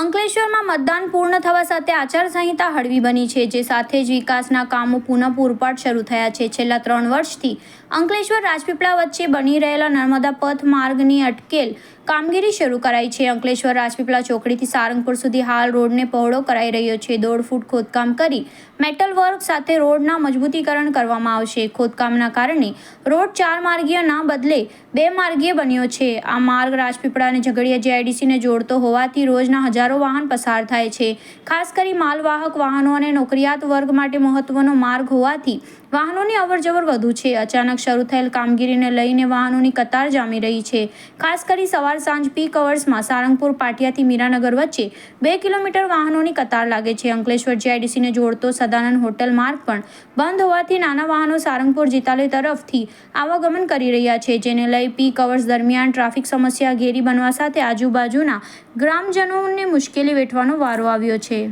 અંકલેશ્વરમાં મતદાન પૂર્ણ થવા સાથે આચારસંહિતા હળવી બની છે, જે સાથે જ વિકાસના કામો પુનઃ પૂરપાટ શરૂ થયા છે. છેલ્લા ત્રણ વર્ષથી અંકલેશ્વર રાજપીપળા વચ્ચે બની રહેલા નર્મદા પથ માર્ગની અટકેલ કામગીરી શરૂ કરાઈ છે. અંકલેશ્વર રાજપીપળા ચોકડીથી સારંગપુર સુધી હાલ રોડને પહોળો કરાઈ રહ્યો છે. દોઢ ફૂટ ખોદકામ કરી મેટલ વર્ક સાથે રોડના મજબૂતીકરણ કરવામાં આવશે. ખોદકામના કારણે રોડ ચાર માર્ગીયના બદલે બે માર્ગીય બન્યો છે. આ માર્ગ રાજપીપળા અને ઝઘડિયા જીઆઈડીસીને જોડતો હોવાથી રોજના હજારો વાહન પસાર થાય છે. ખાસ કરી માલવાહક વાહનો અને નોકરિયાત વર્ગ માટે મહત્વનો માર્ગ હોવાથી વાહનોની અવરજવર વધુ છે. અચાનક શરૂ થયેલ કામગીરીને લઈને વાહનોની કતાર જામી રહી છે. ખાસ કરી સવાર સાંજ પીક અવર્સમાં સારંગપુર, પાટિયાથી મીરાનગર વચ્ચે બે કિલોમીટર વાહનોની કતાર લાગે છે. અંકલેશ્વર જીઆઈડીસીને જોડતો સદાનંદ હોટેલ માર્ગ પણ બંધ હોવાથી નાના વાહનો સારંગપુર જીતાલય તરફથી આવાગમન કરી રહ્યા છે. જેને લઈ પીક અવર્સ દરમિયાન ટ્રાફિક સમસ્યા ઘેરી બનવા સાથે આજુબાજુના ગ્રામજનોને મુશ્કેલી વેઠવાનો વારો આવ્યો છે.